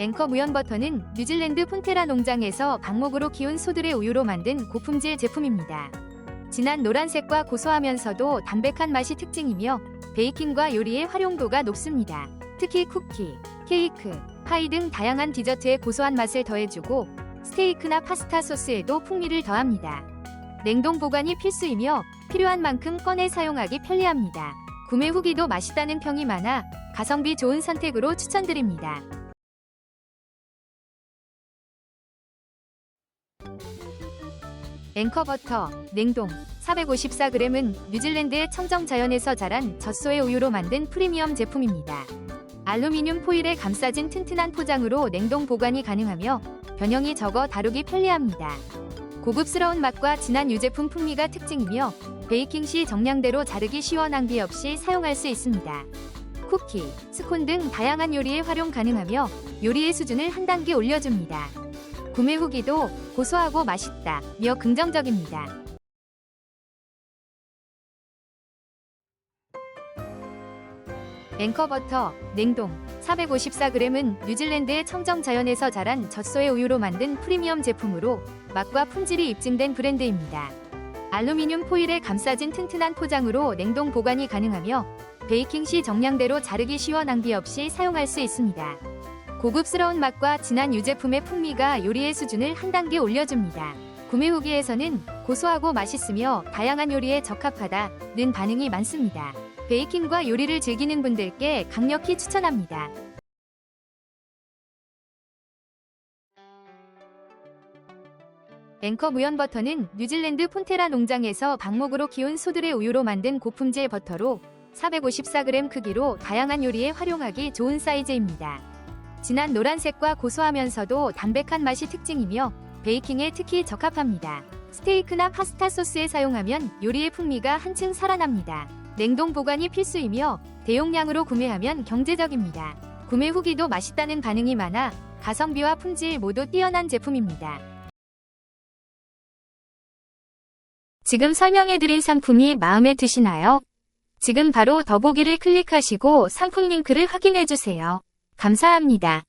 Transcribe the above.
앵커 무연 버터는 뉴질랜드 폰테라 농장에서 방목으로 키운 소들의 우유로 만든 고품질 제품입니다. 진한 노란색과 고소하면서도 담백한 맛이 특징이며 베이킹과 요리의 활용도가 높습니다. 특히 쿠키, 케이크, 파이 등 다양한 디저트에 고소한 맛을 더해주고 스테이크나 파스타 소스에도 풍미를 더합니다. 냉동 보관이 필수이며 필요한 만큼 꺼내 사용하기 편리합니다. 구매 후기도 맛있다는 평이 많아 가성비 좋은 선택으로 추천드립니다. 앵커버터, 냉동, 454g은 뉴질랜드의 청정 자연에서 자란 젖소의 우유로 만든 프리미엄 제품입니다. 알루미늄 포일에 감싸진 튼튼한 포장으로 냉동 보관이 가능하며 변형이 적어 다루기 편리합니다. 고급스러운 맛과 진한 유제품 풍미가 특징이며 베이킹 시 정량대로 자르기 쉬워 낭비 없이 사용할 수 있습니다. 쿠키, 스콘 등 다양한 요리에 활용 가능하며 요리의 수준을 한 단계 올려줍니다. 구매 후기도 고소하고 맛있다며 긍정적입니다. 앵커버터, 냉동, 454g은 뉴질랜드의 청정 자연에서 자란 젖소의 우유로 만든 프리미엄 제품으로 맛과 품질이 입증된 브랜드입니다. 알루미늄 포일에 감싸진 튼튼한 포장으로 냉동 보관이 가능하며 베이킹 시 정량대로 자르기 쉬워 낭비 없이 사용할 수 있습니다. 고급스러운 맛과 진한 유제품의 풍미가 요리의 수준을 한 단계 올려줍니다. 구매 후기에서는 고소하고 맛있으며 다양한 요리에 적합하다는 반응이 많습니다. 베이킹과 요리를 즐기는 분들께 강력히 추천합니다. 앵커 무연 버터는 뉴질랜드 폰테라 농장에서 방목으로 키운 소들의 우유로 만든 고품질 버터로 454g 크기로 다양한 요리에 활용하기 좋은 사이즈입니다. 진한 노란색과 고소하면서도 담백한 맛이 특징이며 베이킹에 특히 적합합니다. 스테이크나 파스타 소스에 사용하면 요리의 풍미가 한층 살아납니다. 냉동 보관이 필수이며 대용량으로 구매하면 경제적입니다. 구매 후기도 맛있다는 반응이 많아 가성비와 품질 모두 뛰어난 제품입니다. 지금 설명해드린 상품이 마음에 드시나요? 지금 바로 더보기를 클릭하시고 상품 링크를 확인해주세요. 감사합니다.